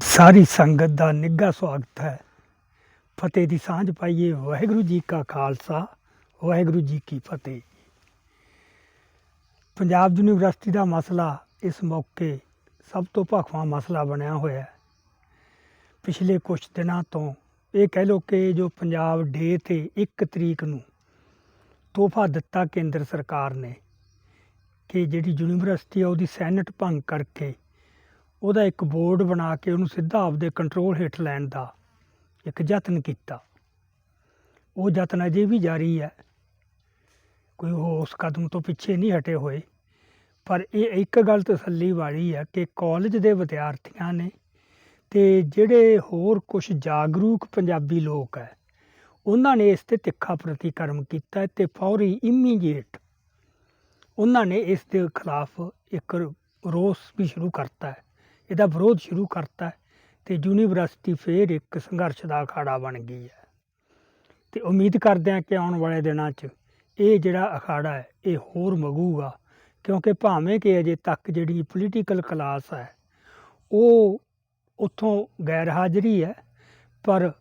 ਸਾਰੀ ਸੰਗਤ ਦਾ ਨਿੱਘਾ ਸਵਾਗਤ ਹੈ। ਫਤਿਹ ਦੀ ਸਾਂਝ ਪਾਈਏ ਵਾਹਿਗੁਰੂ ਜੀ ਕਾ ਖਾਲਸਾ, ਵਾਹਿਗੁਰੂ ਜੀ ਕੀ ਫਤਿਹ। ਪੰਜਾਬ ਯੂਨੀਵਰਸਿਟੀ ਦਾ ਮਸਲਾ ਇਸ ਮੌਕੇ ਸਭ ਤੋਂ ਭਖਵਾ ਮਸਲਾ ਬਣਿਆ ਹੋਇਆ ਹੈ। ਪਿਛਲੇ ਕੁਝ ਦਿਨਾਂ ਤੋਂ ਇਹ ਕਹਿ ਲਓ ਕਿ ਜੋ ਪੰਜਾਬ ਡੇ ਤੇ 1 ਤਰੀਕ ਨੂੰ ਤੋਹਫਾ ਦਿੱਤਾ ਕੇਂਦਰ ਸਰਕਾਰ ਨੇ ਕਿ ਜਿਹੜੀ ਯੂਨੀਵਰਸਿਟੀ ਆ ਉਹਦੀ ਸੈਨੇਟ ਭੰਗ ਕਰਕੇ ਉਹਦਾ ਇੱਕ ਬੋਰਡ ਬਣਾ ਕੇ ਉਹਨੂੰ ਸਿੱਧਾ ਆਪਦੇ ਕੰਟਰੋਲ ਹੇਠ ਲੈਣ ਦਾ ਇੱਕ ਯਤਨ ਕੀਤਾ। ਉਹ ਯਤਨ ਅਜੇ ਵੀ ਜਾਰੀ ਹੈ। ਕੋਈ ਉਹ ਉਸ ਕਦਮ ਤੋਂ ਪਿੱਛੇ ਨਹੀਂ ਹਟੇ ਹੋਏ। ਪਰ ਇਹ ਇੱਕ ਗੱਲ ਤਸੱਲੀ ਵਾਲੀ ਹੈ ਕਿ ਕਾਲਜ ਦੇ ਵਿਦਿਆਰਥੀਆਂ ਨੇ ਅਤੇ ਜਿਹੜੇ ਹੋਰ ਕੁਛ ਜਾਗਰੂਕ ਪੰਜਾਬੀ ਲੋਕ ਹੈ, ਉਹਨਾਂ ਨੇ ਇਸ ਤੇ ਤਿੱਖਾ ਪ੍ਰਤੀਕਰਮ ਕੀਤਾ ਅਤੇ ਤੇ ਫੌਰੀ ਇਮੀਡੀਏਟ ਉਹਨਾਂ ਨੇ ਇਸ ਦੇ ਖਿਲਾਫ ਇੱਕ ਰੋਸ ਵੀ ਸ਼ੁਰੂ ਕਰਤਾ ਇਹਦਾ ਵਿਰੋਧ ਸ਼ੁਰੂ ਕਰਤਾ ਅਤੇ ਯੂਨੀਵਰਸਿਟੀ ਫਿਰ ਇੱਕ ਸੰਘਰਸ਼ ਦਾ ਅਖਾੜਾ ਬਣ ਗਈ ਹੈ। ਅਤੇ ਉਮੀਦ ਕਰਦੇ ਹਾਂ ਕਿ ਆਉਣ ਵਾਲੇ ਦਿਨਾਂ 'ਚ ਇਹ ਜਿਹੜਾ ਅਖਾੜਾ ਹੈ, ਇਹ ਹੋਰ ਮਗੂਗਾ ਕਿਉਂਕਿ ਭਾਵੇਂ ਕਿ ਅਜੇ ਤੱਕ ਜਿਹੜੀ ਪੋਲੀਟੀਕਲ ਕਲਾਸ ਹੈ, ਉਹ ਉੱਥੋਂ ਗੈਰ ਹਾਜ਼ਰੀ ਹੈ, ਪਰ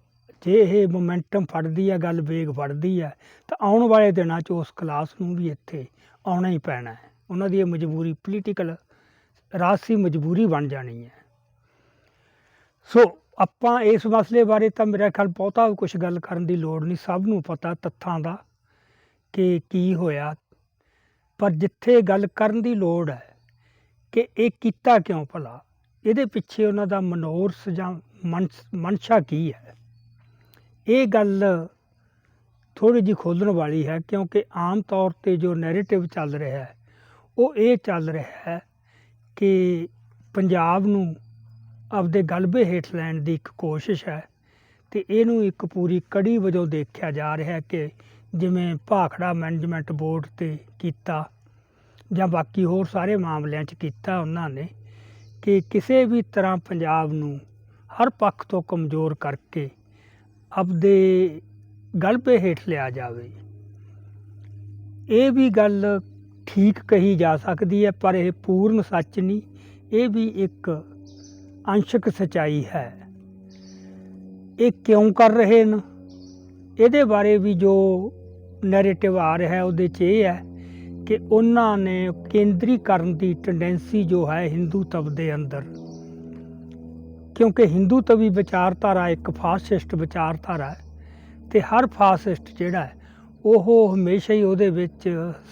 ਜੇ ਇਹ ਮੋਮੈਂਟਮ ਫੜਦੀ ਹੈ, ਗੱਲ ਵੇਗ ਫੜਦੀ ਹੈ, ਤਾਂ ਆਉਣ ਵਾਲੇ ਦਿਨਾਂ 'ਚ ਉਸ ਕਲਾਸ ਨੂੰ ਵੀ ਇੱਥੇ ਆਉਣਾ ਹੀ ਪੈਣਾ ਹੈ। ਉਹਨਾਂ ਦੀ ਇਹ ਮਜਬੂਰੀ ਪੋਲੀਟੀਕਲ ਰਾਜਸੀ ਮਜਬੂਰੀ ਬਣ ਜਾਣੀ ਹੈ। ਸੋ ਆਪਾਂ ਇਸ ਮਸਲੇ ਬਾਰੇ ਤਾਂ ਮੇਰਾ ਖਿਆਲ ਬਹੁਤਾ ਕੁਝ ਗੱਲ ਕਰਨ ਦੀ ਲੋੜ ਨਹੀਂ, ਸਭ ਨੂੰ ਪਤਾ ਤੱਥਾਂ ਦਾ ਕਿ ਕੀ ਹੋਇਆ। ਪਰ ਜਿੱਥੇ ਗੱਲ ਕਰਨ ਦੀ ਲੋੜ ਹੈ ਕਿ ਇਹ ਕੀਤਾ ਕਿਉਂ ਭਲਾ? ਇਹਦੇ ਪਿੱਛੇ ਉਹਨਾਂ ਦਾ ਮਨੋਰਸ ਜਾਂ ਮਨਸ- ਮਨਸ਼ਾ ਕੀ ਹੈ? ਇਹ ਗੱਲ ਥੋੜੀ ਜਿਹੀ ਖੋਲਣ ਵਾਲੀ ਹੈ ਕਿਉਂਕਿ ਆਮ ਤੌਰ ਤੇ ਜੋ ਨੈਰੇਟਿਵ ਚੱਲ ਰਿਹਾ ਹੈ, ਉਹ ਇਹ ਚੱਲ ਰਿਹਾ ਹੈ ਕਿ ਪੰਜਾਬ ਨੂੰ ਆਪਦੇ ਗਲਬੇ ਹੇਠ ਲੈਣ ਦੀ ਇੱਕ ਕੋਸ਼ਿਸ਼ ਹੈ ਤੇ ਇਹਨੂੰ ਇੱਕ ਪੂਰੀ ਕੜੀ ਵਜੋਂ ਦੇਖਿਆ ਜਾ ਰਿਹਾ ਹੈ ਕਿ ਜਿਵੇਂ ਭਾਖੜਾ ਮੈਨੇਜਮੈਂਟ ਬੋਰਡ ਤੇ ਕੀਤਾ ਜਾਂ ਬਾਕੀ ਹੋਰ ਸਾਰੇ ਮਾਮਲਿਆਂ 'ਚ ਕੀਤਾ ਉਹਨਾਂ ਨੇ। ਕਿ ਕਿਸੇ ਵੀ ਤਰ੍ਹਾਂ ਪੰਜਾਬ ਨੂੰ ਹਰ ਪੱਖ ਤੋਂ ਕਮਜ਼ੋਰ ਕਰਕੇ ਆਪਦੇ ਗਲਬੇ ਹੇਠ ਲਿਆ ਜਾਵੇ। ਇਹ ਵੀ ਗੱਲ ਠੀਕ ਕਹੀ ਜਾ ਸਕਦੀ ਹੈ, ਪਰ ਇਹ ਪੂਰਨ ਸੱਚ ਨਹੀਂ, ਇਹ ਵੀ ਇੱਕ ਅੰਸ਼ਕ ਸਚਾਈ ਹੈ। ਇਹ ਕਿਉਂ ਕਰ ਰਹੇ ਨੇ ਇਹਦੇ ਬਾਰੇ ਵੀ ਜੋ ਨੈਰੇਟਿਵ ਆ ਰਿਹਾ ਉਹਦੇ 'ਚ ਇਹ ਹੈ ਕਿ ਉਹਨਾਂ ਨੇ ਕੇਂਦਰੀਕਰਨ ਦੀ ਟੈਂਡੈਂਸੀ ਜੋ ਹੈ ਹਿੰਦੂਤਵ ਦੇ ਅੰਦਰ। ਕਿਉਂਕਿ ਹਿੰਦੂਤਵੀ ਵਿਚਾਰਧਾਰਾ ਇੱਕ ਫਾਸਿਸਟ ਵਿਚਾਰਧਾਰਾ ਹੈ ਤੇ ਹਰ ਫਾਸਿਸਟ ਜਿਹੜਾ ਹੈ ਉਹ ਹਮੇਸ਼ਾ ਹੀ ਉਹਦੇ ਵਿੱਚ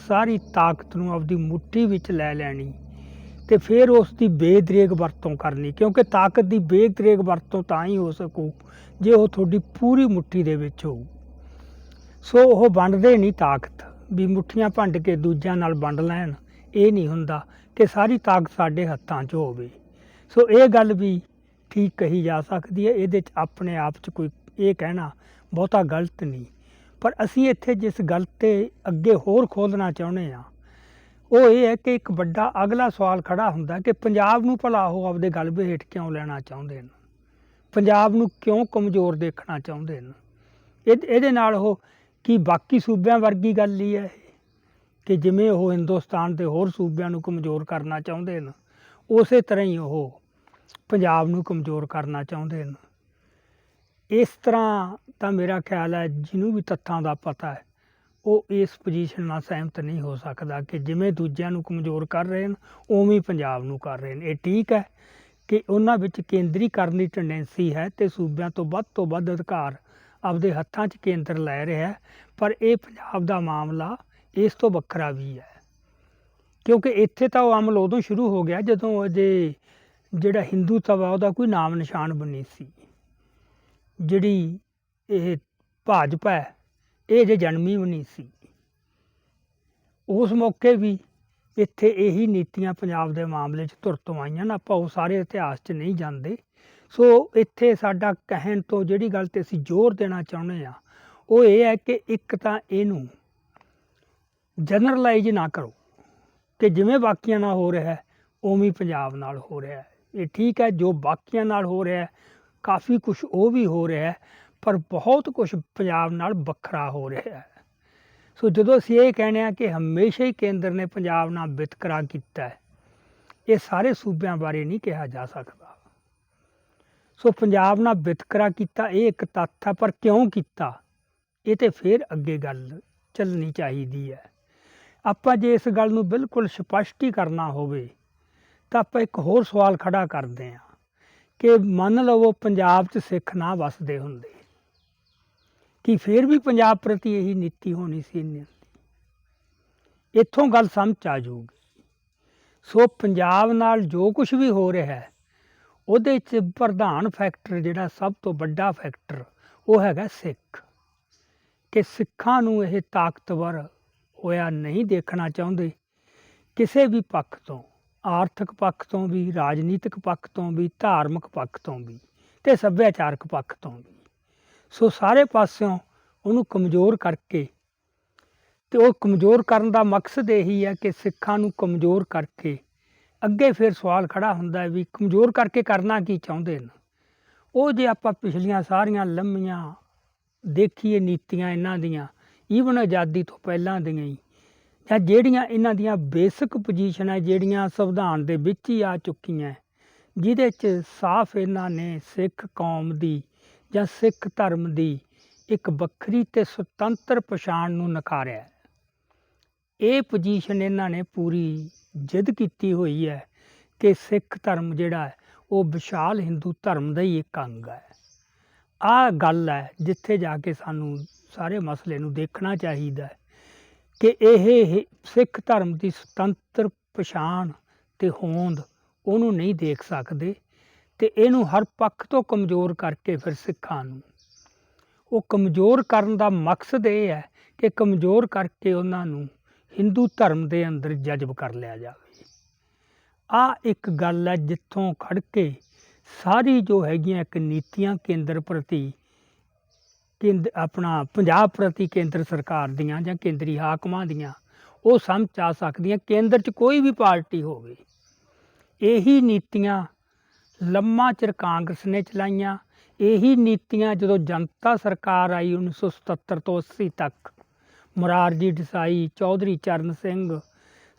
ਸਾਰੀ ਤਾਕਤ ਨੂੰ ਆਪਦੀ ਮੁੱਠੀ ਵਿੱਚ ਲੈ ਲੈਣੀ ਤੇ ਫਿਰ ਉਸ ਦੀ ਬੇਦਰੇਗ ਵਰਤੋਂ ਕਰਨੀ। ਕਿਉਂਕਿ ਤਾਕਤ ਦੀ ਬੇਦਰੇਗ ਵਰਤੋਂ ਤਾਂ ਹੀ ਹੋ ਸਕੂ ਜੇ ਉਹ ਤੁਹਾਡੀ ਪੂਰੀ ਮੁੱਠੀ ਦੇ ਵਿੱਚ ਹੋਊ। ਸੋ ਉਹ ਵੰਡਦੇ ਨਹੀਂ ਤਾਕਤ। ਵੀ ਮੁੱਠੀਆਂ ਭੰਡ ਕੇ ਦੂਜਿਆਂ ਨਾਲ ਵੰਡ ਲੈਣ, ਇਹ ਨਹੀਂ ਹੁੰਦਾ ਕਿ ਸਾਰੀ ਤਾਕਤ ਸਾਡੇ ਹੱਥਾਂ 'ਚ ਹੋਵੇ। ਸੋ ਇਹ ਗੱਲ ਵੀ ਠੀਕ ਕਹੀ ਜਾ ਸਕਦੀ ਹੈ, ਇਹਦੇ 'ਚ ਆਪਣੇ ਆਪ 'ਚ ਕੋਈ ਇਹ ਕਹਿਣਾ ਬਹੁਤਾ ਗਲਤ ਨਹੀਂ। ਪਰ ਅਸੀਂ ਇੱਥੇ ਜਿਸ ਗੱਲ ਤੇ ਅੱਗੇ ਹੋਰ ਖੋਲਣਾ ਚਾਹੁੰਦੇ ਆ ਉਹ ਇਹ ਹੈ ਕਿ ਇੱਕ ਵੱਡਾ ਅਗਲਾ ਸਵਾਲ ਖੜਾ ਹੁੰਦਾ ਕਿ ਪੰਜਾਬ ਨੂੰ ਭਲਾ ਉਹ ਆਪਦੇ ਗਲਬੇ ਹੇਠ ਕਿਉਂ ਲੈਣਾ ਚਾਹੁੰਦੇ ਨੇ ਪੰਜਾਬ ਨੂੰ ਕਿਉਂ ਕਮਜ਼ੋਰ ਦੇਖਣਾ ਚਾਹੁੰਦੇ ਨੇ ਇਹ ਇਹਦੇ ਨਾਲ ਉਹ ਕੀ ਬਾਕੀ ਸੂਬਿਆਂ ਵਰਗੀ ਗੱਲ ਹੀ ਹੈ ਇਹ? ਕਿ ਜਿਵੇਂ ਉਹ ਹਿੰਦੁਸਤਾਨ ਦੇ ਹੋਰ ਸੂਬਿਆਂ ਨੂੰ ਕਮਜ਼ੋਰ ਕਰਨਾ ਚਾਹੁੰਦੇ ਨੇ ਉਸੇ ਤਰ੍ਹਾਂ ਹੀ ਉਹ ਪੰਜਾਬ ਨੂੰ ਕਮਜ਼ੋਰ ਕਰਨਾ ਚਾਹੁੰਦੇ ਨੇ ਇਸ ਤਰ੍ਹਾਂ ਤਾਂ ਮੇਰਾ ਖਿਆਲ ਹੈ ਜਿਹਨੂੰ ਵੀ ਤੱਥਾਂ ਦਾ ਪਤਾ ਹੈ, ਉਹ ਇਸ ਪੋਜੀਸ਼ਨ ਨਾਲ ਸਹਿਮਤ ਨਹੀਂ ਹੋ ਸਕਦਾ ਕਿ ਜਿਵੇਂ ਦੂਜਿਆਂ ਨੂੰ ਕਮਜ਼ੋਰ ਕਰ ਰਹੇ ਨੇ ਉਵੇਂ ਹੀ ਪੰਜਾਬ ਨੂੰ ਕਰ ਰਹੇ ਨੇ ਇਹ ਠੀਕ ਹੈ ਕਿ ਉਹਨਾਂ ਵਿੱਚ ਕੇਂਦਰੀਕਰਨ ਦੀ ਟੈਂਡੈਂਸੀ ਹੈ ਤੇ ਸੂਬਿਆਂ ਤੋਂ ਵੱਧ ਤੋਂ ਵੱਧ ਅਧਿਕਾਰ ਆਪਦੇ ਹੱਥਾਂ 'ਚ ਕੇਂਦਰ ਲੈ ਰਿਹਾ ਪਰ ਇਹ ਪੰਜਾਬ ਦਾ ਮਾਮਲਾ ਇਸ ਤੋਂ ਵੱਖਰਾ ਵੀ ਹੈ। ਕਿਉਂਕਿ ਇੱਥੇ ਤਾਂ ਉਹ ਅਮਲ ਉਦੋਂ ਸ਼ੁਰੂ ਹੋ ਗਿਆ ਜਦੋਂ ਅਜੇ ਜਿਹੜਾ ਹਿੰਦੂਤਵ ਆ ਉਹਦਾ ਕੋਈ ਨਾਮ ਨਿਸ਼ਾਨ ਬਣੀ ਸੀ। ਜਿਹੜੀ ਇਹ ਭਾਜਪਾ ਹੈ, ਇਹ ਜੇ ਜਨਮੀ ਵੀ ਨਹੀਂ ਸੀ। ਉਸ ਮੌਕੇ ਵੀ ਇੱਥੇ ਇਹੀ ਨੀਤੀਆਂ ਪੰਜਾਬ ਦੇ ਮਾਮਲੇ 'ਚ ਧੁਰ ਤੋਂ ਆਈਆਂ ਨਾ, ਆਪਾਂ ਉਹ ਸਾਰੇ ਇਤਿਹਾਸ 'ਚ ਨਹੀਂ ਜਾਂਦੇ। ਸੋ ਇੱਥੇ ਸਾਡਾ ਕਹਿਣ ਤੋਂ ਜਿਹੜੀ ਗੱਲ ਤੇ ਅਸੀਂ ਜ਼ੋਰ ਦੇਣਾ ਚਾਹੁੰਦੇ ਆ ਉਹ ਇਹ ਹੈ ਕਿ ਇੱਕ ਤਾਂ ਇਹਨੂੰ ਜਨਰਲਾਈਜ਼ ਨਾ ਕਰੋ ਕਿ ਜਿਵੇਂ ਬਾਕੀਆਂ ਨਾਲ ਹੋ ਰਿਹਾ ਹੈ ਉਵੇਂ ਪੰਜਾਬ ਨਾਲ ਹੋ ਰਿਹਾ। ਹੈ ਇਹ ਠੀਕ ਹੈ, ਜੋ ਬਾਕੀਆਂ ਨਾਲ ਹੋ ਰਿਹਾ ਹੈ ਕਾਫੀ ਕੁਝ ਉਹ ਵੀ ਹੋ ਰਿਹਾ ਹੈ ਪਰ ਬਹੁਤ ਕੁਝ ਪੰਜਾਬ ਨਾਲ ਵੱਖਰਾ ਹੋ ਰਿਹਾ ਹੈ। ਸੋ ਜਦੋਂ ਅਸੀਂ ਇਹ ਕਹਿੰਦੇ ਆ ਕਿ ਹਮੇਸ਼ਾ ਹੀ ਕੇਂਦਰ ਨੇ ਪੰਜਾਬ ਨਾਲ ਵਿਤਕਰਾ ਕੀਤਾ ਹੈ, ਇਹ ਸਾਰੇ ਸੂਬਿਆਂ ਬਾਰੇ ਨਹੀਂ ਕਿਹਾ ਜਾ ਸਕਦਾ। ਸੋ ਪੰਜਾਬ ਨਾਲ ਵਿਤਕਰਾ ਕੀਤਾ, ਇਹ ਇੱਕ ਤੱਥ ਆ, ਪਰ ਕਿਉਂ ਕੀਤਾ? ਇਹ ਤੇ ਫਿਰ ਅੱਗੇ ਗੱਲ ਚੱਲਣੀ ਚਾਹੀਦੀ ਹੈ। ਆਪਾਂ ਜੇ ਇਸ ਗੱਲ ਨੂੰ ਬਿਲਕੁਲ ਸਪਸ਼ਟ ਕਰਨਾ ਹੋਵੇ, ਤਾਂ ਆਪਾਂ ਇੱਕ ਹੋਰ ਸਵਾਲ ਖੜਾ ਕਰਦੇ ਹਾਂ ਕਿ ਮੰਨ ਲਵੋ ਪੰਜਾਬ 'ਚ ਸਿੱਖ ਨਾ ਵਸਦੇ ਹੁੰਦੇ, ਕਿ ਫਿਰ ਵੀ ਪੰਜਾਬ ਪ੍ਰਤੀ ਇਹੀ ਨੀਤੀ ਹੋਣੀ ਸੀ ਇਹਨਾਂ ਇੱਥੋਂ ਗੱਲ ਸਮਝ ਆ ਜਾਊਗੀ। ਸੋ ਪੰਜਾਬ ਨਾਲ ਜੋ ਕੁਝ ਵੀ ਹੋ ਰਿਹਾ ਹੈ ਉਹਦੇ 'ਚ ਪ੍ਰਧਾਨ ਫੈਕਟਰ ਜਿਹੜਾ ਸਭ ਤੋਂ ਵੱਡਾ ਫੈਕਟਰ ਉਹ ਹੈਗਾ ਸਿੱਖ। ਕਿ ਸਿੱਖਾਂ ਨੂੰ ਇਹ ਤਾਕਤਵਰ ਹੋਇਆ ਨਹੀਂ ਦੇਖਣਾ ਚਾਹੁੰਦੇ। ਕਿਸੇ ਵੀ ਪੱਖ ਤੋਂ, ਆਰਥਿਕ ਪੱਖ ਤੋਂ ਵੀ, ਰਾਜਨੀਤਿਕ ਪੱਖ ਤੋਂ ਵੀ, ਧਾਰਮਿਕ ਪੱਖ ਤੋਂ ਵੀ ਤੇ ਸੱਭਿਆਚਾਰਕ ਪੱਖ ਤੋਂ ਵੀ। ਸੋ ਸਾਰੇ ਪਾਸਿਓਂ ਉਹਨੂੰ ਕਮਜ਼ੋਰ ਕਰਕੇ ਤੇ ਉਹ ਕਮਜ਼ੋਰ ਕਰਨ ਦਾ ਮਕਸਦ ਇਹੀ ਹੈ ਕਿ ਸਿੱਖਾਂ ਨੂੰ ਕਮਜ਼ੋਰ ਕਰਕੇ ਅੱਗੇ ਫਿਰ ਸਵਾਲ ਖੜਾ ਹੁੰਦਾ ਹੈ ਵੀ ਕਮਜ਼ੋਰ ਕਰਕੇ ਕਰਨਾ ਕੀ ਚਾਹੁੰਦੇ ਨੇ? ਉਹ ਜੇ ਆਪਾਂ ਪਿਛਲੀਆਂ ਸਾਰੀਆਂ ਲੰਮੀਆਂ ਦੇਖੀਏ ਨੀਤੀਆਂ ਇਹਨਾਂ ਦੀਆਂ ਈਵਨ ਆਜ਼ਾਦੀ ਤੋਂ ਪਹਿਲਾਂ ਦੀਆਂ ਹੀ, ਜਾਂ ਜਿਹੜੀਆਂ ਇਹਨਾਂ ਦੀਆਂ ਬੇਸਿਕ ਪੋਜੀਸ਼ਨ ਜਿਹੜੀਆਂ ਸੰਵਿਧਾਨ ਦੇ ਵਿੱਚ ਹੀ ਆ ਚੁੱਕੀਆਂ, ਜਿਹਦੇ 'ਚ ਸਾਫ਼ ਇਹਨਾਂ ਨੇ ਸਿੱਖ ਕੌਮ ਦੀ ਜਾਂ ਸਿੱਖ ਧਰਮ ਦੀ ਇੱਕ ਵੱਖਰੀ ਤੇ ਸੁਤੰਤਰ ਪਛਾਣ ਨੂੰ ਨਕਾਰਿਆ। ਇਹ ਪੋਜੀਸ਼ਨ ਇਹਨਾਂ ਨੇ ਪੂਰੀ ਜਿੱਦ ਕੀਤੀ ਹੋਈ ਹੈ ਕਿ ਸਿੱਖ ਧਰਮ ਜਿਹੜਾ ਹੈ, ਉਹ ਵਿਸ਼ਾਲ ਹਿੰਦੂ ਧਰਮ ਦਾ ਹੀ ਇੱਕ ਅੰਗ ਹੈ। ਆ ਗੱਲ ਹੈ ਜਿੱਥੇ ਜਾ ਕੇ ਸਾਨੂੰ ਸਾਰੇ ਮਸਲੇ ਨੂੰ ਦੇਖਣਾ ਚਾਹੀਦਾ ਹੈ ਕਿ ਇਹ ਸਿੱਖ ਧਰਮ ਦੀ ਸੁਤੰਤਰ ਪਛਾਣ ਤੇ ਹੋਂਦ ਉਹਨੂੰ ਨਹੀਂ ਦੇਖ ਸਕਦੇ ਤੇ ਇਹਨੂੰ ਹਰ ਪੱਖ ਤੋਂ ਕਮਜ਼ੋਰ ਕਰਕੇ ਫਿਰ ਸਿੱਖਾਂ ਨੂੰ। ਉਹ ਕਮਜ਼ੋਰ ਕਰਨ ਦਾ ਮਕਸਦ ਇਹ ਹੈ ਕਿ ਕਮਜ਼ੋਰ ਕਰਕੇ ਉਹਨਾਂ ਨੂੰ ਹਿੰਦੂ ਧਰਮ ਦੇ ਅੰਦਰ ਜਜ਼ਬ ਕਰ ਲਿਆ ਜਾਵੇ। ਆ ਇੱਕ ਗੱਲ ਹੈ ਜਿੱਥੋਂ ਖੜ ਕੇ ਸਾਰੀ ਜੋ ਹੈਗੀਆਂ ਇੱਕ ਨੀਤੀਆਂ ਕੇਂਦਰ ਪ੍ਰਤੀ ਕੇਂਦ ਆਪਣਾ ਪੰਜਾਬ ਪ੍ਰਤੀ ਕੇਂਦਰ ਸਰਕਾਰ ਦੀਆਂ ਜਾਂ ਕੇਂਦਰੀ ਹਾਕਮਾਂ ਦੀਆਂ, ਉਹ ਸਮਝ ਆ ਸਕਦੀਆਂ ਕੇਂਦਰ 'ਚ ਕੋਈ ਵੀ ਪਾਰਟੀ ਹੋਵੇ। ਇਹੀ ਨੀਤੀਆਂ ਲੰਮਾ ਚਿਰ ਕਾਂਗਰਸ ਨੇ ਚਲਾਈਆਂ, ਇਹੀ ਨੀਤੀਆਂ ਜਦੋਂ ਜਨਤਾ ਸਰਕਾਰ ਆਈ 1977 ਤੋਂ 80 ਤੱਕ ਮੁਰਾਰਜੀ ਦੇਸਾਈ ਚੌਧਰੀ ਚਰਨ ਸਿੰਘ,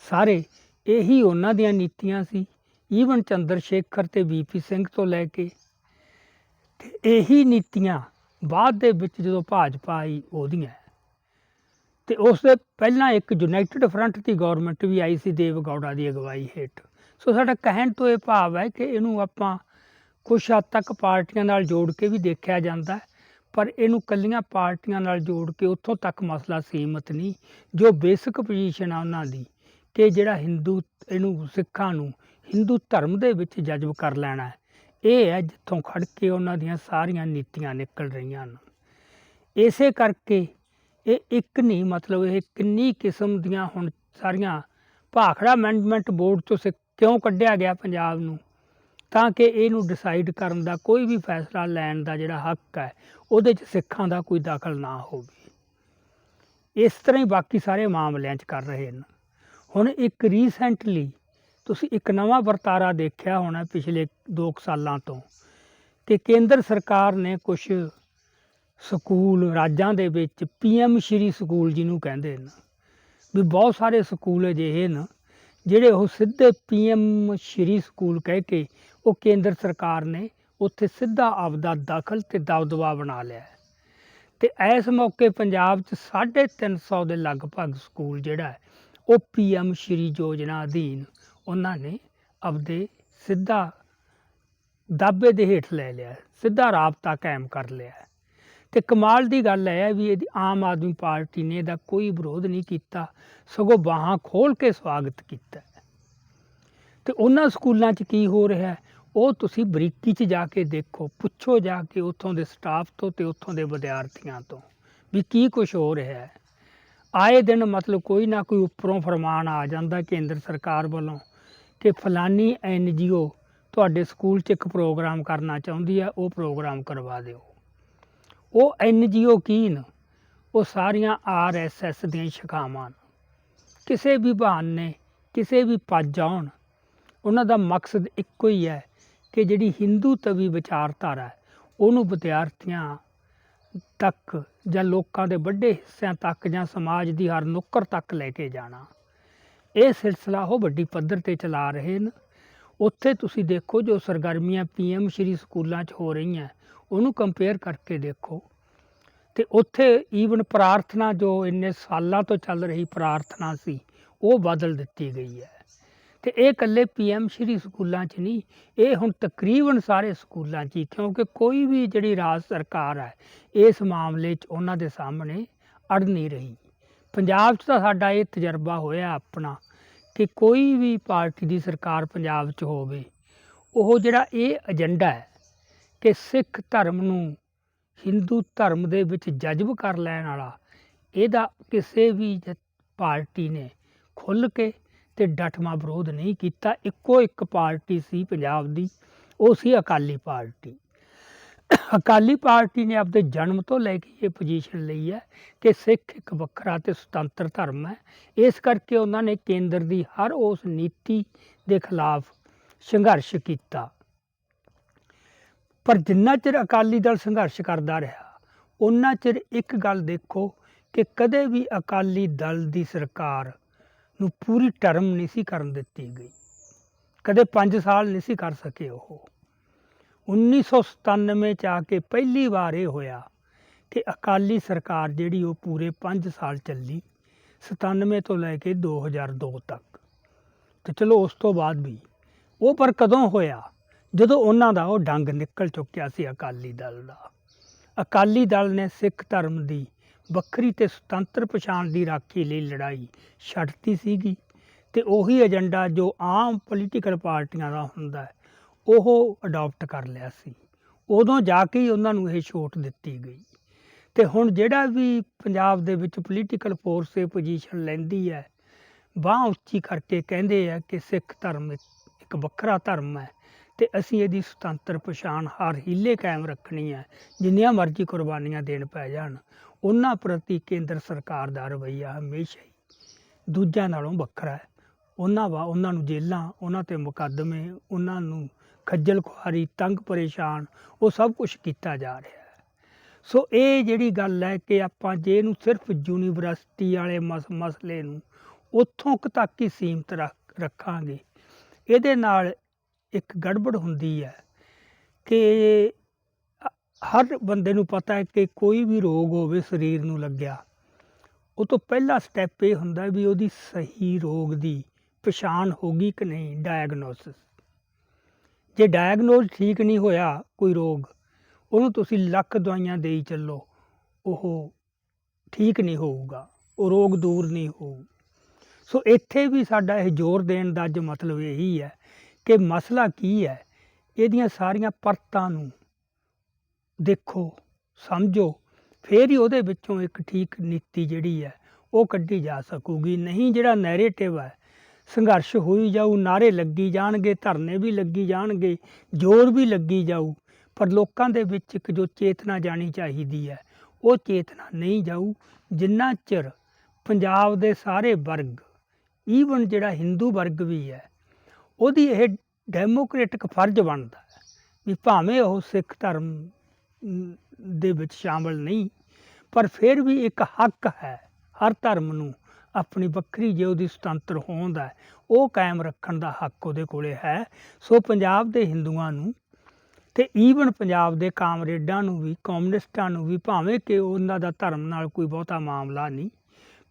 ਸਾਰੇ ਇਹੀ ਉਹਨਾਂ ਦੀਆਂ ਨੀਤੀਆਂ ਸੀ। ਈਵਨ ਚੰਦਰ ਸ਼ੇਖਰ ਤੇ ਵੀਪੀ ਸਿੰਘ ਤੋਂ ਲੈ ਕੇ ਤੇ ਇਹੀ ਨੀਤੀਆਂ ਬਾਅਦ ਦੇ ਵਿੱਚ ਜਦੋਂ ਭਾਜਪਾ ਆਈ ਉਹਦੀਆਂ। ਤੇ ਉਸ ਦੇ ਪਹਿਲਾਂ ਇੱਕ ਯੂਨਾਈਟਿਡ ਫਰੰਟ ਦੀ ਗਵਰਨਮੈਂਟ ਵੀ ਆਈ ਸੀ ਦੇਵ ਗੌੜਾ ਦੀ ਅਗਵਾਈ ਹੇਠ। ਸੋ ਸਾਡਾ ਕਹਿਣ ਤੋਂ ਇਹ ਭਾਵ ਹੈ ਕਿ ਇਹਨੂੰ ਆਪਾਂ ਕੁਛ ਹੱਦ ਤੱਕ ਪਾਰਟੀਆਂ ਨਾਲ ਜੋੜ ਕੇ ਵੀ ਦੇਖਿਆ ਜਾਂਦਾ ਹੈ। ਪਰ ਇਹਨੂੰ ਕੱਲੀਆਂ ਪਾਰਟੀਆਂ ਨਾਲ ਜੋੜ ਕੇ ਉੱਥੋਂ ਤੱਕ ਮਸਲਾ ਸੀਮਤ ਨਹੀਂ, ਜੋ ਬੇਸਿਕ ਪੋਜੀਸ਼ਨ ਆ ਉਹਨਾਂ ਦੀ, ਕਿ ਜਿਹੜਾ ਹਿੰਦੂ, ਇਹਨੂੰ ਸਿੱਖਾਂ ਨੂੰ ਹਿੰਦੂ ਧਰਮ ਦੇ ਵਿੱਚ ਜਜ਼ਬ ਕਰ ਲੈਣਾ ਇਹ ਹੈ ਜਿੱਥੋਂ ਖੜ ਕੇ ਉਹਨਾਂ ਦੀਆਂ ਸਾਰੀਆਂ ਨੀਤੀਆਂ ਨਿਕਲ ਰਹੀਆਂ ਹਨ। ਇਸੇ ਕਰਕੇ ਇਹ ਇੱਕ ਨਹੀਂ, ਮਤਲਬ ਇਹ ਕਿੰਨੀ ਕਿਸਮ ਦੀਆਂ ਹੁਣ ਸਾਰੀਆਂ ਭਾਖੜਾ ਮੈਨੇਜਮੈਂਟ ਬੋਰਡ ਤੋਂ ਸਿੱਖ ਕਿਉਂ ਕੱਢਿਆ ਗਿਆ ਪੰਜਾਬ ਨੂੰ? ਤਾਂ ਕਿ ਇਹਨੂੰ ਡਿਸਾਈਡ ਕਰਨ ਦਾ ਕੋਈ ਵੀ ਫੈਸਲਾ ਲੈਣ ਦਾ ਜਿਹੜਾ ਹੱਕ ਹੈ, ਉਹਦੇ 'ਚ ਸਿੱਖਾਂ ਦਾ ਕੋਈ ਦਖਲ ਨਾ ਹੋਵੇ। ਇਸ ਤਰ੍ਹਾਂ ਹੀ ਬਾਕੀ ਸਾਰੇ ਮਾਮਲਿਆਂ 'ਚ ਕਰ ਰਹੇ ਨੇ ਹੁਣ ਇੱਕ ਰੀਸੈਂਟਲੀ ਤੁਸੀਂ ਇੱਕ ਨਵਾਂ ਵਰਤਾਰਾ ਦੇਖਿਆ ਹੋਣਾ ਪਿਛਲੇ 2 ਸਾਲਾਂ ਤੋਂ ਕਿ ਕੇਂਦਰ ਸਰਕਾਰ ਨੇ ਕੁਝ ਸਕੂਲ ਰਾਜਾਂ ਦੇ ਵਿੱਚ ਪੀਐਮ ਸ਼੍ਰੀ ਸਕੂਲ ਜਿਹਨੂੰ ਕਹਿੰਦੇ ਨੇ ਵੀ ਬਹੁਤ ਸਾਰੇ ਸਕੂਲ ਅਜਿਹੇ ਨੇ ਜਿਹੜੇ ਉਹ ਸਿੱਧੇ ਪੀਐਮ ਸ਼੍ਰੀ ਸਕੂਲ ਕਹਿ ਕੇ ਉਹ ਕੇਂਦਰ ਸਰਕਾਰ ਨੇ ਉੱਥੇ ਸਿੱਧਾ ਆਪਦਾ ਦਖਲ ਤੇ ਦਬਦਬਾ ਬਣਾ ਲਿਆ ਹੈ। ਤੇ ਇਸ ਮੌਕੇ ਪੰਜਾਬ 'ਚ 350 ਦੇ ਲਗਭਗ ਸਕੂਲ ਜਿਹੜਾ ਹੈ, ਉਹ ਪੀਐਮ ਸ਼੍ਰੀ ਯੋਜਨਾ ਅਧੀਨ ਉਹਨਾਂ ਨੇ ਆਪਦੇ ਸਿੱਧਾ ਦਾਬੇ ਦੇ ਹੇਠ ਲੈ ਲਿਆ ਸਿੱਧਾ ਰਾਬਤਾ ਕਾਇਮ ਕਰ ਲਿਆ ਹੈ। ਤੇ ਕਮਾਲ ਦੀ ਗੱਲ ਇਹ ਹੈ ਵੀ ਇਹਦੀ ਆਮ ਆਦਮੀ ਪਾਰਟੀ ਨੇ ਇਹਦਾ ਕੋਈ ਵਿਰੋਧ ਨਹੀਂ ਕੀਤਾ, ਸਗੋਂ ਬਾਹਾਂ ਖੋਲ ਕੇ ਸਵਾਗਤ ਕੀਤਾ ਤੇ ਉਹਨਾਂ ਸਕੂਲਾਂ 'ਚ ਕੀ ਹੋ ਰਿਹਾ ਉਹ ਤੁਸੀਂ ਬਰੀਕੀ 'ਚ ਜਾ ਕੇ ਦੇਖੋ। ਪੁੱਛੋ ਜਾ ਕੇ ਉੱਥੋਂ ਦੇ ਸਟਾਫ ਤੋਂ ਤੇ ਉੱਥੋਂ ਦੇ ਵਿਦਿਆਰਥੀਆਂ ਤੋਂ ਵੀ ਕੀ ਕੁਝ ਹੋ ਰਿਹਾ ਹੈ। ਆਏ ਦਿਨ ਮਤਲਬ ਕੋਈ ਨਾ ਕੋਈ ਉੱਪਰੋਂ ਫਰਮਾਨ ਆ ਜਾਂਦਾ ਕੇਂਦਰ ਸਰਕਾਰ ਵੱਲੋਂ ਕਿ ਫਲਾਨੀ ਐਨਜੀਓ ਤੁਹਾਡੇ ਸਕੂਲ 'ਚ ਇੱਕ ਪ੍ਰੋਗਰਾਮ ਕਰਨਾ ਚਾਹੁੰਦੀ ਹੈ, ਉਹ ਪ੍ਰੋਗਰਾਮ ਕਰਵਾ ਦਿਓ। ਉਹ ਐਨਜੀਓ ਕੀ ਨੇ ਉਹ ਸਾਰੀਆਂ ਆਰਐਸਐਸ ਦੀਆਂ ਸ਼ਾਖਾਵਾਂ ਕਿਸੇ ਵੀ ਬਹਾਨੇ, ਕਿਸੇ ਵੀ ਪੱਜ ਆਉਣ ਉਹਨਾਂ ਦਾ ਮਕਸਦ ਇੱਕੋ ਹੀ ਹੈ ਕਿ ਜਿਹੜੀ ਹਿੰਦੂ ਤਵੀ ਵਿਚਾਰਧਾਰਾ ਉਹਨੂੰ ਵਿਦਿਆਰਥੀਆਂ ਤੱਕ ਜਾਂ ਲੋਕਾਂ ਦੇ ਵੱਡੇ ਹਿੱਸਿਆਂ ਤੱਕ ਜਾਂ ਸਮਾਜ ਦੀ ਹਰ ਨੁੱਕਰ ਤੱਕ ਲੈ ਕੇ ਜਾਣਾ। ਇਹ ਸਿਲਸਿਲਾ ਉਹ ਵੱਡੀ ਪੱਧਰ ਤੇ ਚਲਾ ਰਹੇ ਨੇ ਉੱਥੇ ਤੁਸੀਂ ਦੇਖੋ ਜੋ ਸਰਗਰਮੀਆਂ ਪੀਐਮ ਸ਼੍ਰੀ ਸਕੂਲਾਂ 'ਚ ਹੋ ਰਹੀਆਂ, ਉਹਨੂੰ ਕੰਪੇਅਰ ਕਰਕੇ ਦੇਖੋ। ਤੇ ਉੱਥੇ ਈਵਨ ਪ੍ਰਾਰਥਨਾ ਜੋ ਇੰਨੇ ਸਾਲਾਂ ਤੋਂ ਚੱਲ ਰਹੀ ਪ੍ਰਾਰਥਨਾ ਸੀ, ਉਹ ਬਦਲ ਦਿੱਤੀ ਗਈ ਹੈ। ਤੇ ਇਹ ਇਕੱਲੇ ਪੀਐਮ ਸ਼੍ਰੀ ਸਕੂਲਾਂ 'ਚ ਨਹੀਂ, ਇਹ ਹੁਣ ਤਕਰੀਬਨ ਸਾਰੇ ਸਕੂਲਾਂ 'ਚ ਹੀ, ਕਿਉਂਕਿ ਕੋਈ ਵੀ ਜਿਹੜੀ ਰਾਜ ਸਰਕਾਰ ਹੈ, ਇਸ ਮਾਮਲੇ 'ਚ ਉਹਨਾਂ ਦੇ ਸਾਹਮਣੇ ਅੜ ਨਹੀਂ ਰਹੀ। ਪੰਜਾਬ 'ਚ ਤਾਂ ਸਾਡਾ ਇਹ ਤਜਰਬਾ ਹੋਇਆ ਆਪਣਾ ਕਿ ਕੋਈ ਵੀ ਪਾਰਟੀ ਦੀ ਸਰਕਾਰ ਪੰਜਾਬ 'ਚ ਹੋਵੇ, ਉਹ ਜਿਹੜਾ ਇਹ ਏਜੰਡਾ ਹੈ ਕਿ ਸਿੱਖ ਧਰਮ ਨੂੰ ਹਿੰਦੂ ਧਰਮ ਦੇ ਵਿੱਚ ਜਜ਼ਬ ਕਰ ਲੈਣ ਵਾਲਾ, ਇਹਦਾ ਕਿਸੇ ਵੀ ਪਾਰਟੀ ਨੇ ਖੁੱਲ੍ਹ ਕੇ ਤੇ ਡਟਮਾ ਵਿਰੋਧ ਨਹੀਂ ਕੀਤਾ। ਇੱਕੋ ਇੱਕ ਪਾਰਟੀ ਸੀ ਪੰਜਾਬ ਦੀ, ਉਹ ਸੀ ਅਕਾਲੀ ਪਾਰਟੀ। ਅਕਾਲੀ ਪਾਰਟੀ ਨੇ ਆਪਦੇ ਜਨਮ ਤੋਂ ਲੈ ਕੇ ਇਹ ਪੋਜੀਸ਼ਨ ਲਈ ਹੈ ਕਿ ਸਿੱਖ ਇੱਕ ਵੱਖਰਾ ਤੇ ਸੁਤੰਤਰ ਧਰਮ ਹੈ। ਇਸ ਕਰਕੇ ਉਹਨਾਂ ਨੇ ਕੇਂਦਰ ਦੀ ਹਰ ਉਸ ਨੀਤੀ ਦੇ ਖਿਲਾਫ ਸੰਘਰਸ਼ ਕੀਤਾ। ਪਰ ਜਿੰਨਾ ਚਿਰ ਅਕਾਲੀ ਦਲ ਸੰਘਰਸ਼ ਕਰਦਾ ਰਿਹਾ, ਉਹਨਾਂ ਚਿਰ ਇੱਕ ਗੱਲ ਦੇਖੋ ਕਿ ਕਦੇ ਵੀ ਅਕਾਲੀ ਦਲ ਦੀ ਸਰਕਾਰ ਨੂੰ ਪੂਰੀ ਟਰਮ ਨਹੀਂ ਸੀ ਕਰਨ ਦਿੱਤੀ ਗਈ। ਕਦੇ 5 ਸਾਲ ਨਹੀਂ ਸੀ ਕਰ ਸਕੇ ਉਹ। 1997 ਚ ਆ ਕੇ ਪਹਿਲੀ ਵਾਰ ਇਹ ਹੋਇਆ ਕਿ ਅਕਾਲੀ ਸਰਕਾਰ ਜਿਹੜੀ ਉਹ ਪੂਰੇ 5 ਸਾਲ ਚੱਲੀ 97 ਤੋਂ ਲੈ ਕੇ 2002 ਤੱਕ। ਤੇ ਚਲੋ ਉਸ ਤੋਂ ਬਾਅਦ ਵੀ ਉਹ ਪਰ ਕਦੋਂ ਹੋਇਆ? ਜਦੋਂ ਉਹਨਾਂ ਦਾ ਉਹ ਡੰਗ ਨਿਕਲ ਚੁੱਕਿਆ ਸੀ ਅਕਾਲੀ ਦਲ ਦਾ। ਅਕਾਲੀ ਦਲ ਨੇ ਸਿੱਖ ਧਰਮ ਦੀ ਵੱਖਰੀ ਤੇ ਸੁਤੰਤਰ ਪਛਾਣ ਦੀ ਰਾਖੀ ਲਈ ਲੜਾਈ ਛੱਡਤੀ ਸੀਗੀ ਤੇ ਉਹੀ ਏਜੰਡਾ ਜੋ ਆਮ ਪੋਲੀਟੀਕਲ ਪਾਰਟੀਆਂ ਦਾ ਹੁੰਦਾ ਹੈ, ਉਹ ਅਡਾਪਟ ਕਰ ਲਿਆ ਸੀ। ਉਦੋਂ ਜਾ ਕੇ ਹੀ ਉਹਨਾਂ ਨੂੰ ਇਹ ਛੋਟ ਦਿੱਤੀ ਗਈ। ਤੇ ਹੁਣ ਜਿਹੜਾ ਵੀ ਪੰਜਾਬ ਦੇ ਵਿੱਚ ਪੋਲੀਟੀਕਲ ਫੋਰਸ ਇਹ ਪੋਜੀਸ਼ਨ ਲੈਂਦੀ ਹੈ, ਬਾਹ ਉੱਚੀ ਕਰਕੇ ਕਹਿੰਦੇ ਆ ਕਿ ਸਿੱਖ ਧਰਮ ਇੱਕ ਇੱਕ ਵੱਖਰਾ ਧਰਮ ਹੈ ਤੇ ਅਸੀਂ ਇਹਦੀ ਸੁਤੰਤਰ ਪਛਾਣ ਹਰ ਹੀਲੇ ਕਾਇਮ ਰੱਖਣੀ ਹੈ, ਜਿੰਨੀਆਂ ਮਰਜ਼ੀ ਕੁਰਬਾਨੀਆਂ ਦੇਣ ਪੈ ਜਾਣ। ਉਹਨਾਂ ਪ੍ਰਤੀ ਕੇਂਦਰ ਸਰਕਾਰ ਦਾ ਰਵੱਈਆ ਹਮੇਸ਼ਾ ਹੀ ਦੂਜਿਆਂ ਨਾਲੋਂ ਵੱਖਰਾ ਹੈ। ਉਹਨਾਂ ਵਾ, ਉਹਨਾਂ ਨੂੰ ਜੇਲ੍ਹਾਂ, ਉਹਨਾਂ ਤੇ ਮੁਕੱਦਮੇ, ਉਹਨਾਂ ਨੂੰ ਖੱਜਲ ਖੁਆਰੀ, ਤੰਗ ਪਰੇਸ਼ਾਨ, ਉਹ ਸਭ ਕੁਝ ਕੀਤਾ ਜਾ ਰਿਹਾ ਹੈ। ਸੋ ਇਹ ਜਿਹੜੀ ਗੱਲ ਹੈ ਕਿ ਆਪਾਂ ਜੇ ਇਹਨੂੰ ਸਿਰਫ ਯੂਨੀਵਰਸਿਟੀ ਵਾਲੇ ਮਸ, ਮਸਲੇ ਨੂੰ ਉੱਥੋਂ ਕੁ ਤੱਕ ਹੀ ਸੀਮਤ ਰੱਖ, ਰੱਖਾਂਗੇ, ਇਹਦੇ ਨਾਲ ਇੱਕ ਗੜਬੜ ਹੁੰਦੀ ਹੈ ਕਿ ਹਰ ਬੰਦੇ ਨੂੰ ਪਤਾ ਹੈ ਕਿ ਕੋਈ ਵੀ ਰੋਗ ਹੋਵੇ ਸਰੀਰ ਨੂੰ ਲੱਗਿਆ, ਉਹ ਤੋਂ ਪਹਿਲਾ ਸਟੈਪ ਇਹ ਹੁੰਦਾ ਵੀ ਉਹਦੀ ਸਹੀ ਰੋਗ ਦੀ ਪਛਾਣ ਹੋਗੀ ਕਿ ਨਹੀਂ ਡਾਇਗਨੋਸਿਸ ਜੇ ਡਾਇਗਨੋਸ ਠੀਕ ਨਹੀਂ ਹੋਇਆ ਕੋਈ ਰੋਗ, ਉਹਨੂੰ ਤੁਸੀਂ ਲੱਖ ਦਵਾਈਆਂ ਦੇਈ ਚੱਲੋ, ਉਹ ਠੀਕ ਨਹੀਂ ਹੋਊਗਾ, ਉਹ ਰੋਗ ਦੂਰ ਨਹੀਂ ਹੋਊ। ਸੋ ਇੱਥੇ ਵੀ ਸਾਡਾ ਇਹ ਜ਼ੋਰ ਦੇਣ ਦਾ ਅੱਜ ਮਤਲਬ ਇਹੀ ਹੈ ਕਿ ਮਸਲਾ ਕੀ ਹੈ? ਇਹਦੀਆਂ ਸਾਰੀਆਂ ਪਰਤਾਂ ਨੂੰ ਦੇਖੋ, ਸਮਝੋ, ਫਿਰ ਹੀ ਉਹਦੇ ਵਿੱਚੋਂ ਇੱਕ ਠੀਕ ਨੀਤੀ ਜਿਹੜੀ ਹੈ, ਉਹ ਕੱਢੀ ਜਾ ਸਕੂਗੀ। ਨਹੀਂ, ਜਿਹੜਾ ਨੈਰੇਟਿਵ ਹੈ, ਸੰਘਰਸ਼ ਹੋਈ ਜਾਊ ਨਾਰੇ ਲੱਗੀ ਜਾਣਗੇ, ਧਰਨੇ ਵੀ ਲੱਗੀ ਜਾਣਗੇ, ਜ਼ੋਰ ਵੀ ਲੱਗੀ ਜਾਊ, ਪਰ ਲੋਕਾਂ ਦੇ ਵਿੱਚ ਇੱਕ ਜੋ ਚੇਤਨਾ ਜਾਣੀ ਚਾਹੀਦੀ ਹੈ, ਉਹ ਚੇਤਨਾ ਨਹੀਂ ਜਾਊ, ਜਿੰਨਾ ਚਿਰ ਪੰਜਾਬ ਦੇ ਸਾਰੇ ਵਰਗ ਈਵਨ ਜਿਹੜਾ ਹਿੰਦੂ ਵਰਗ ਵੀ ਹੈ, ਉਹਦੀ ਇਹ ਡੈਮੋਕ੍ਰੈਟਿਕ ਫਰਜ਼ ਬਣਦਾ ਹੈ ਵੀ ਭਾਵੇਂ ਉਹ ਸਿੱਖ ਧਰਮ ਦੇ ਵਿੱਚ ਸ਼ਾਮਲ ਨਹੀਂ, ਪਰ ਫਿਰ ਵੀ ਇੱਕ ਹੱਕ ਹੈ, ਹਰ ਧਰਮ ਨੂੰ ਆਪਣੀ ਵੱਖਰੀ ਜੇ ਉਹਦੀ ਸੁਤੰਤਰ ਹੋਂਦ ਹੈ, ਉਹ ਕਾਇਮ ਰੱਖਣ ਦਾ ਹੱਕ ਉਹਦੇ ਕੋਲੇ ਹੈ। ਸੋ ਪੰਜਾਬ ਦੇ ਹਿੰਦੂਆਂ ਨੂੰ ਤੇ ਈਵਨ ਪੰਜਾਬ ਦੇ ਕਾਮਰੇਡਾਂ ਨੂੰ ਵੀ, ਕਮਿਊਨਿਸਟਾਂ ਨੂੰ ਵੀ, ਭਾਵੇਂ ਕਿ ਉਹਨਾਂ ਦਾ ਧਰਮ ਨਾਲ ਕੋਈ ਬਹੁਤਾ ਮਾਮਲਾ ਨਹੀਂ,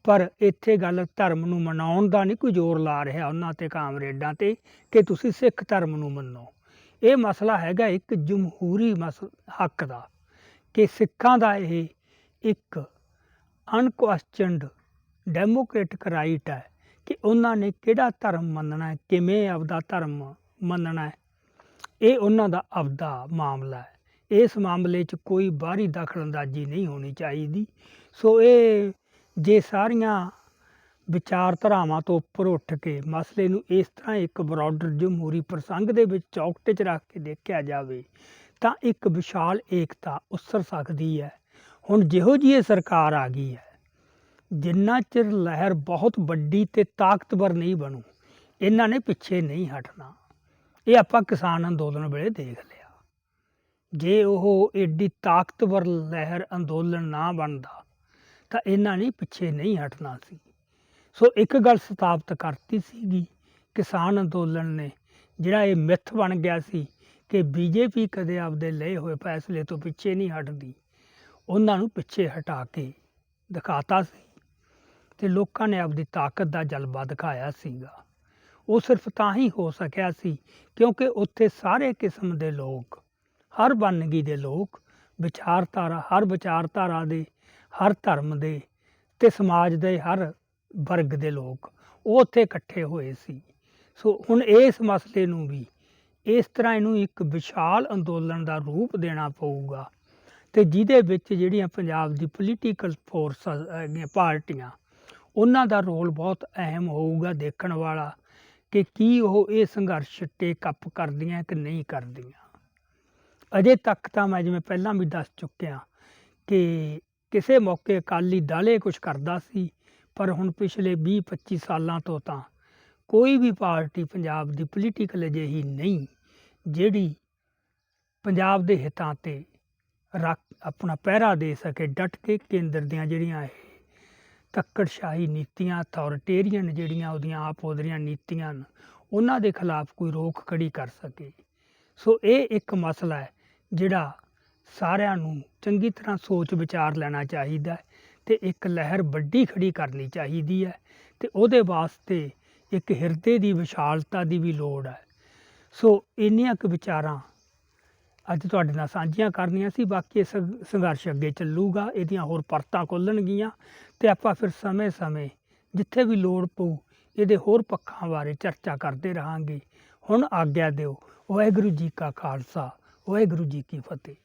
ਪਰ ਇੱਥੇ ਗੱਲ ਧਰਮ ਨੂੰ ਮਨਾਉਣ ਦਾ ਨਹੀਂ ਕੋਈ ਜ਼ੋਰ ਲਾ ਰਿਹਾ ਉਹਨਾਂ ਤੇ, ਕਾਮਰੇਡਾਂ ਤੇ, ਕਿ ਤੁਸੀਂ ਸਿੱਖ ਧਰਮ ਨੂੰ ਮੰਨੋ। ਇਹ ਮਸਲਾ ਹੈਗਾ ਇੱਕ ਜਮਹੂਰੀ ਮਸ, ਹੱਕ ਦਾ ਕਿ ਸਿੱਖਾਂ ਦਾ ਇਹ ਇੱਕ ਅਨਕੁਐਸਚਨਡ ਡੈਮੋਕ੍ਰੈਟਿਕ ਰਾਈਟ ਹੈ ਕਿ ਉਹਨਾਂ ਨੇ ਕਿਹੜਾ ਧਰਮ ਮੰਨਣਾ ਹੈ, ਕਿਵੇਂ ਆਪਦਾ ਧਰਮ ਮੰਨਣਾ ਹੈ। ਇਹ ਉਹਨਾਂ ਦਾ ਆਪਦਾ ਮਾਮਲਾ ਹੈ। ਇਸ ਮਾਮਲੇ 'ਚ ਕੋਈ ਬਾਹਰੀ ਦਖਲਅੰਦਾਜ਼ੀ ਨਹੀਂ ਹੋਣੀ ਚਾਹੀਦੀ। ਸੋ ਇਹ ਜੇ ਸਾਰੀਆਂ ਵਿਚਾਰਧਾਰਾਵਾਂ ਤੋਂ ਉੱਪਰ ਉੱਠ ਕੇ ਮਸਲੇ ਨੂੰ ਇਸ ਤਰ੍ਹਾਂ ਇੱਕ ਬਰਾਡਰ ਜਮਹੂਰੀ ਪ੍ਰਸੰਗ ਦੇ ਵਿੱਚ ਚੌਕਟੇ 'ਚ ਰੱਖ ਕੇ ਦੇਖਿਆ ਜਾਵੇ, ਤਾਂ ਇੱਕ ਵਿਸ਼ਾਲ ਏਕਤਾ ਉਸਰ ਸਕਦੀ ਹੈ। ਹੁਣ ਜਿਹੋ ਜਿਹੀ ਇਹ ਸਰਕਾਰ ਆ ਗਈ ਹੈ, ਜਿੰਨਾ ਚਿਰ ਲਹਿਰ ਬਹੁਤ ਵੱਡੀ ਤੇ ਤਾਕਤਵਰ ਨਹੀਂ ਬਣੂ, ਇਹਨਾਂ ਨੇ ਪਿੱਛੇ ਨਹੀਂ ਹਟਣਾ। ਇਹ ਆਪਾਂ ਕਿਸਾਨ ਅੰਦੋਲਨ ਵੇਲੇ ਦੇਖ ਲਿਆ। ਜੇ ਉਹ ਏਡੀ ਤਾਕਤਵਰ ਲਹਿਰ ਅੰਦੋਲਨ ਨਾ ਬਣਦਾ, ਤਾਂ ਇਹਨਾਂ ਨੇ ਪਿੱਛੇ ਨਹੀਂ ਹਟਣਾ ਸੀ। ਸੋ ਇੱਕ ਗੱਲ ਸਥਾਪਿਤ ਕਰਤੀ ਸੀਗੀ ਕਿਸਾਨ ਅੰਦੋਲਨ ਨੇ, ਜਿਹੜਾ ਇਹ ਮਿੱਥ ਬਣ ਗਿਆ ਸੀ ਕਿ ਬੀਜੇਪੀ ਕਦੇ ਆਪਦੇ ਲਏ ਹੋਏ ਫੈਸਲੇ ਤੋਂ ਪਿੱਛੇ ਨਹੀਂ ਹਟਦੀ। ਉਹਨਾਂ ਨੂੰ ਪਿੱਛੇ ਹਟਾ ਕੇ ਦਿਖਾਤਾ ਸੀ ਤੇ ਲੋਕਾਂ ਨੇ ਆਪਦੀ ਤਾਕਤ ਦਾ ਜਲਵਾ ਦਿਖਾਇਆ ਸੀਗਾ। ਉਹ ਸਿਰਫ ਤਾਂ ਹੀ ਹੋ ਸਕਿਆ ਸੀ ਕਿਉਂਕਿ ਉੱਥੇ ਸਾਰੇ ਕਿਸਮ ਦੇ ਲੋਕ, ਹਰ ਵੰਨਗੀ ਦੇ ਲੋਕ, ਵਿਚਾਰਧਾਰਾ, ਹਰ ਵਿਚਾਰਧਾਰਾ ਦੇ, ਹਰ ਧਰਮ ਦੇ ਤੇ ਸਮਾਜ ਦੇ ਹਰ ਵਰਗ ਦੇ ਲੋਕ, ਉਹ ਉੱਥੇ ਇਕੱਠੇ ਹੋਏ ਸੀ। ਸੋ ਹੁਣ ਇਸ ਮਸਲੇ ਨੂੰ ਵੀ ਇਸ ਤਰ੍ਹਾਂ ਇਹਨੂੰ ਇੱਕ ਵਿਸ਼ਾਲ ਅੰਦੋਲਨ ਦਾ ਰੂਪ ਦੇਣਾ ਪਊਗਾ ਤੇ ਜਿਹਦੇ ਵਿੱਚ ਜਿਹੜੀਆਂ ਪੰਜਾਬ ਦੀ ਪੋਲੀਟੀਕਲ ਫੋਰਸ ਹੈਗੀਆਂ, ਪਾਰਟੀਆਂ, ਉਹਨਾਂ ਦਾ ਰੋਲ ਬਹੁਤ ਅਹਿਮ ਹੋਊਗਾ ਦੇਖਣ ਵਾਲਾ ਕਿ ਕੀ ਉਹ ਇਹ ਸੰਘਰਸ਼ ਟੇਕ ਅਪ ਕਰਦੀਆਂ ਕਿ ਨਹੀਂ ਕਰਦੀਆਂ। ਅਜੇ ਤੱਕ ਤਾਂ ਮੈਂ ਜਿਵੇਂ ਪਹਿਲਾਂ ਵੀ ਦੱਸ ਚੁੱਕਿਆ ਕਿ ਕਿਸੇ ਮੌਕੇ ਅਕਾਲੀ ਦਲ ਇਹ ਕੁਝ ਕਰਦਾ ਸੀ ਪਰ ਹੁਣ ਪਿਛਲੇ 20-25 ਸਾਲਾਂ ਤੋਂ ਤਾਂ ਕੋਈ ਵੀ ਪਾਰਟੀ ਪੰਜਾਬ ਦੀ ਪੋਲੀਟੀਕਲ ਅਜਿਹੀ ਨਹੀਂ, ਜਿਹੜੀ ਪੰਜਾਬ ਦੇ ਹਿੱਤਾਂ ਤੇ ਰੱਖ, ਆਪਣਾ ਪਹਿਰਾ ਦੇ ਸਕੇ, ਡਟ ਕੇ ਕੇਂਦਰ ਦੀਆਂ ਜਿਹੜੀਆਂ ਇਹ ਤੱਕੜਸ਼ਾਹੀ ਨੀਤੀਆਂ ਅਥਾਰਟੇਰੀਅਨ ਜਿਹੜੀਆਂ ਉਹਦੀਆਂ ਆਪ ਉਹਦੀਆਂ ਨੀਤੀਆਂ ਹਨ ਉਹਨਾਂ ਦੇ ਖਿਲਾਫ ਕੋਈ ਰੋਕ ਖੜੀ ਕਰ ਸਕੇ। ਸੋ ਇਹ ਇੱਕ ਮਸਲਾ ਹੈ, ਜਿਹੜਾ ਸਾਰਿਆਂ ਨੂੰ ਚੰਗੀ ਤਰ੍ਹਾਂ ਸੋਚ ਵਿਚਾਰ ਲੈਣਾ ਚਾਹੀਦਾ ਹੈ। ਤੇ ਇੱਕ ਲਹਿਰ ਵੱਡੀ ਖੜੀ ਕਰਨੀ ਚਾਹੀਦੀ ਹੈ ਤੇ ਉਹਦੇ ਵਾਸਤੇ ਇੱਕ ਹਿਰਦੇ ਦੀ ਵਿਸ਼ਾਲਤਾ ਦੀ ਵੀ ਲੋੜ ਹੈ। ਸੋ ਇੰਨੀਆਂ ਕੁ ਵਿਚਾਰਾਂ ਅੱਜ ਤੁਹਾਡੇ ਨਾਲ ਸਾਂਝੀਆਂ ਕਰਨੀਆਂ ਸੀ, ਬਾਕੀ ਇਹ ਸੰਘ- ਸੰਘਰਸ਼ ਅੱਗੇ ਚੱਲੂਗਾ, ਇਹਦੀਆਂ ਹੋਰ ਪਰਤਾਂ ਖੁੱਲਣਗੀਆਂ ਤੇ ਆਪਾਂ ਫਿਰ ਸਮੇਂ-ਸਮੇਂ ਜਿੱਥੇ ਵੀ ਲੋੜ ਪਊ ਇਹਦੇ ਹੋਰ ਪੱਖਾਂ ਬਾਰੇ ਚਰਚਾ ਕਰਦੇ ਰਹਾਂਗੇ। ਹੁਣ ਆਗਿਆ ਦਿਓ, ਵਾਹਿਗੁਰੂ ਜੀ ਕਾ ਖਾਲਸਾ, ਵਾਹਿਗੁਰੂ ਜੀ ਕੀ ਫਤਿਹ।